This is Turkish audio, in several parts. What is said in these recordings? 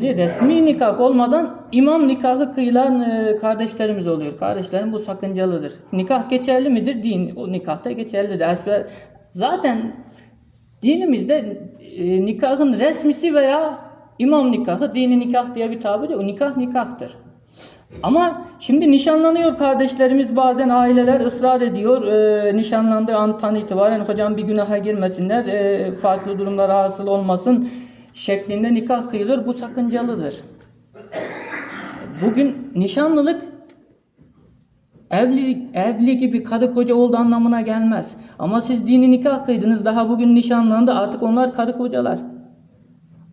Resmi nikah olmadan imam nikahı kıyılan e, kardeşlerimiz oluyor. Kardeşlerim bu sakıncalıdır. Nikah geçerli midir? Din o nikahta geçerlidir. Zaten dinimizde e, nikahın resmisi veya imam nikahı, dini nikah diye bir tabir yok. Nikah nikahtır. Ama şimdi nişanlanıyor kardeşlerimiz bazen aileler ısrar ediyor. E, nişanlandığı antan itibaren hocam bir günaha girmesinler, e, farklı durumlara hasıl olmasın şeklinde nikah kıyılır. Bu sakıncalıdır. Bugün nişanlılık evli, evli gibi karı koca oldu anlamına gelmez. Ama siz dini nikah kıydınız daha bugün nişanlandı artık onlar karı kocalar.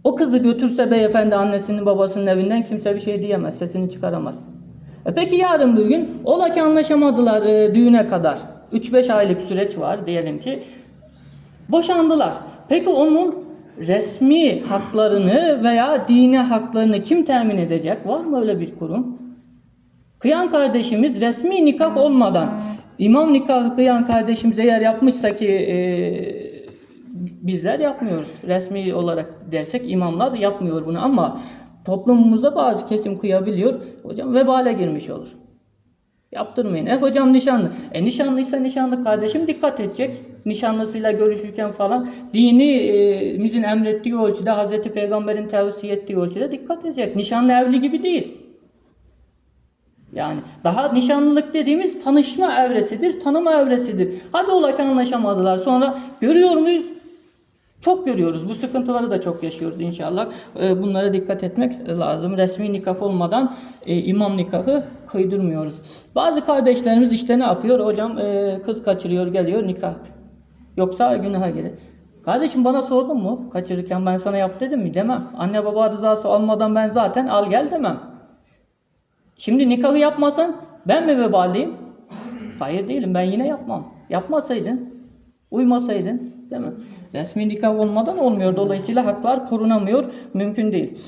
O kızı götürse beyefendi annesinin babasının evinden kimse bir şey diyemez, sesini çıkaramaz. E peki yarın bir gün ola ki anlaşamadılar e, düğüne kadar. 3-5 aylık süreç var diyelim ki. Boşandılar. Peki onun resmi haklarını veya dini haklarını kim temin edecek? Var mı öyle bir kurum? Kıyan kardeşimiz resmi nikah olmadan imam nikahı kıyan kardeşimiz eğer yapmışsa ki e, bizler yapmıyoruz. Resmi olarak dersek imamlar yapmıyor bunu ama toplumumuzda bazı kesim kıyabiliyor. Hocam vebale girmiş olur. Yaptırmayın. E hocam nişanlı. E nişanlıysa nişanlı kardeşim dikkat edecek. Nişanlısıyla görüşürken falan dinimizin emrettiği ölçüde Hazreti Peygamber'in tavsiye ettiği ölçüde dikkat edecek. Nişanlı evli gibi değil. Yani daha nişanlılık dediğimiz tanışma evresidir, tanıma evresidir. Hadi ola ki anlaşamadılar. Sonra görüyor muyuz? Çok görüyoruz. Bu sıkıntıları da çok yaşıyoruz inşallah. Ee, Bunlara dikkat etmek lazım. Resmi nikah olmadan e, imam nikahı kıydırmıyoruz. Bazı kardeşlerimiz işte ne yapıyor? Hocam e, kız kaçırıyor geliyor nikah. Yoksa günaha gelir. Kardeşim bana sordun mu? Kaçırırken ben sana yap dedim mi? Demem. Anne baba rızası almadan ben zaten al gel demem. Şimdi nikahı yapmasan ben mi veballiyim? Hayır değilim ben yine yapmam. Yapmasaydın, uymasaydın değil mi? Resmi nikah olmadan olmuyor. Dolayısıyla haklar korunamıyor. Mümkün değil.